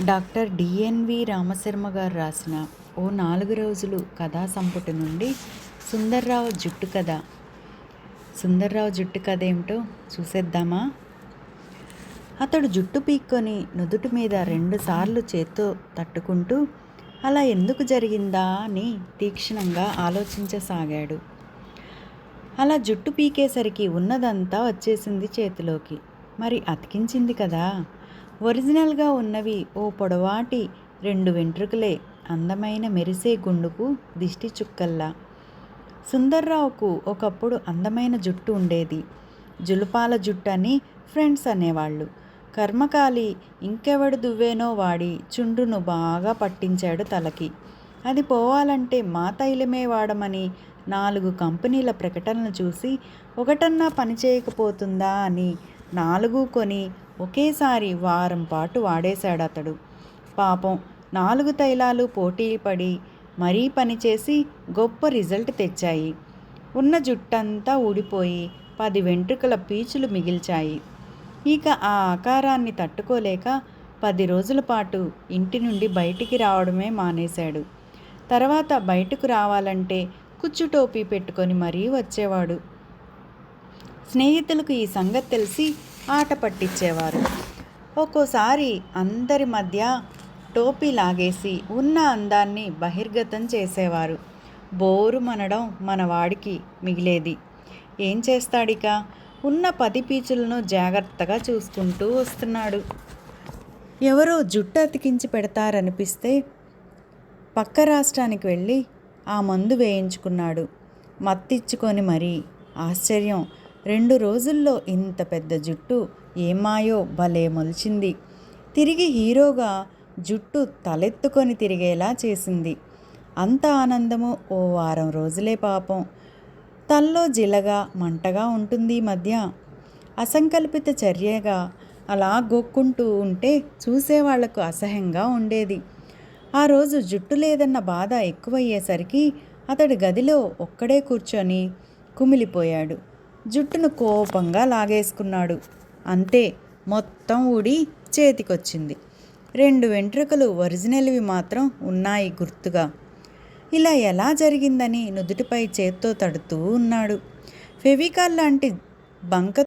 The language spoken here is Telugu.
డాక్టర్ డిఎన్వి రామశర్మ గారు రాసిన ఓ నాలుగు రోజులు కథా సంపుటి నుండి సుందర్రావు జుట్టు కథ. సుందర్రావు జుట్టు కథ ఏమిటో చూసేద్దామా? అతడు జుట్టు పీక్కొని నుదుటి మీద రెండుసార్లు చేత్తో తట్టుకుంటూ అలా ఎందుకు జరిగిందా? అని తీక్షణంగా ఆలోచించసాగాడు. అలా జుట్టు పీకేసరికి ఉన్నదంతా వచ్చేసింది చేతిలోకి. మరి అతికించింది కదా? ఒరిజినల్గా ఉన్నవి ఓ పొడవాటి రెండు వెంట్రుకలే అందమైన మెరిసే గుండుకు దిష్టి చుక్కల్లా. సుందర్రావుకు ఒకప్పుడు అందమైన జుట్టు ఉండేది. జులుపాల జుట్టు అని ఫ్రెండ్స్ అనేవాళ్ళు. కర్మకాలి ఇంకెవడు దువ్వేనో వాడి చుండును బాగా పట్టించాడు తలకి. అది పోవాలంటే మా తైలమే వాడమని నాలుగు కంపెనీల ప్రకటనలు చూసి ఒకటన్నా పనిచేయకపోతుందా అని నాలుగు కొని ఒకేసారి వారం పాటు వాడేశాడు అతడు పాపం నాలుగు తైలాలు పోటీ పడి మరీ పనిచేసి గొప్ప రిజల్ట్ తెచ్చాయి. ఉన్న జుట్టంతా ఊడిపోయి పది వెంట్రుకల పీచులు మిగిల్చాయి. ఇక ఆ ఆకారాన్ని తట్టుకోలేక పది రోజుల పాటు ఇంటి నుండి బయటికి రావడమే మానేశాడు. తర్వాత బయటకు రావాలంటే కుచ్చు టోపీ పెట్టుకొని మరీ వచ్చేవాడు. స్నేహితులకు ఈ సంగతి తెలిసి ఆట పట్టించేవారు. ఒక్కోసారి అందరి మధ్య టోపీ లాగేసి ఉన్న అందాన్ని బహిర్గతం చేసేవారు. బోరు మనడం మన వాడికి మిగిలేది. ఏం చేస్తాడిక? ఉన్న పది పీచులను జాగ్రత్తగా చూసుకుంటూ వస్తున్నాడు. ఎవరో జుట్టు అతికించి పెడతారనిపిస్తే పక్క రాష్ట్రానికి వెళ్ళి ఆ మందు వేయించుకున్నాడు. మత్తిచ్చుకొని మరీ ఆశ్చర్యం. రెండు రోజుల్లో ఇంత పెద్ద జుట్టు ఏమాయో భలే మొలిచింది. తిరిగి హీరోగా జుట్టు తలెత్తుకొని తిరిగేలా చేసింది. అంత ఆనందము ఓ వారం రోజులే పాపం. తల్లో జిలగా మంటగా ఉంటుంది ఈ మధ్య. అసంకల్పిత చర్యగా అలా గొక్కుంటూ ఉంటే చూసేవాళ్ళకు అసహ్యంగా ఉండేది. ఆ రోజు జుట్టు లేదన్న బాధ ఎక్కువయ్యేసరికి అతడు గదిలో ఒక్కడే కూర్చొని కుమిలిపోయాడు. జుట్టును కోపంగా లాగేసుకున్నాడు. అంతే మొత్తం ఊడి చేతికొచ్చింది. రెండు వెంట్రుకలు ఒరిజినల్వి మాత్రం ఉన్నాయి గుర్తుగా. ఇలా ఎలా జరిగిందని నుదుటిపై చేత్తో తడుతూ ఉన్నాడు. ఫెవికాల్ లాంటి బంక